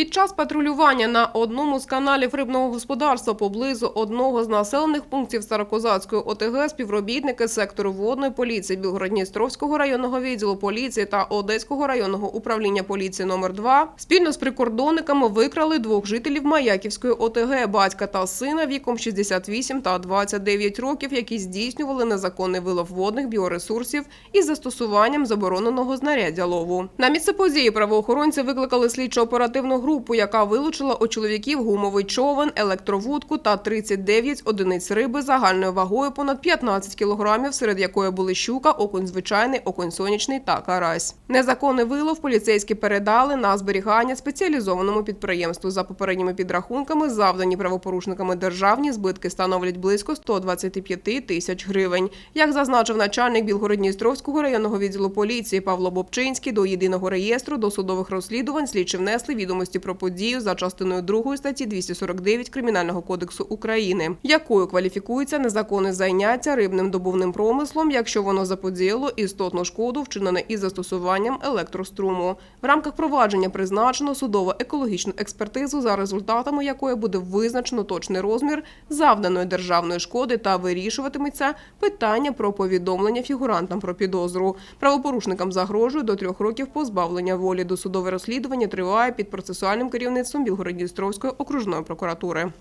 Під час патрулювання на одному з каналів рибного господарства поблизу одного з населених пунктів Старокозацької ОТГ співробітники сектору водної поліції Білгородністровського районного відділу поліції та Одеського районного управління поліції номер 2 спільно з прикордонниками викрали двох жителів Маяківської ОТГ, батька та сина віком 68 та 29 років, які здійснювали незаконний вилов водних біоресурсів із застосуванням забороненого знаряддя лову. На місце події правоохоронці викликали слідчо-оперативну групу, яка вилучила у чоловіків гумовий човен, електровудку та 39 одиниць риби загальною вагою понад 15 кілограмів, серед якої були щука, окунь звичайний, окунь сонячний та карась. Незаконний вилов поліцейські передали на зберігання спеціалізованому підприємству. За попередніми підрахунками, завдані правопорушниками державні збитки становлять близько 125 тисяч гривень. Як зазначив начальник Білгородністровського районного відділу поліції Павло Бобчинський, до єдиного реєстру досудових розслідувань слідчі внесли відомості про подію за частиною 2 статті 249 Кримінального кодексу України, якою кваліфікується незаконне зайняття рибним добувним промислом, якщо воно заподіяло істотну шкоду, вчинене із застосуванням електроструму. В рамках провадження призначено судово-екологічну експертизу, за результатами якої буде визначено точний розмір завданої державної шкоди та вирішуватиметься питання про повідомлення фігурантам про підозру. Правопорушникам загрожує до трьох років позбавлення волі. Досудове розслідування триває під процесуальним керівництвом Білгородністровської окружної прокуратури.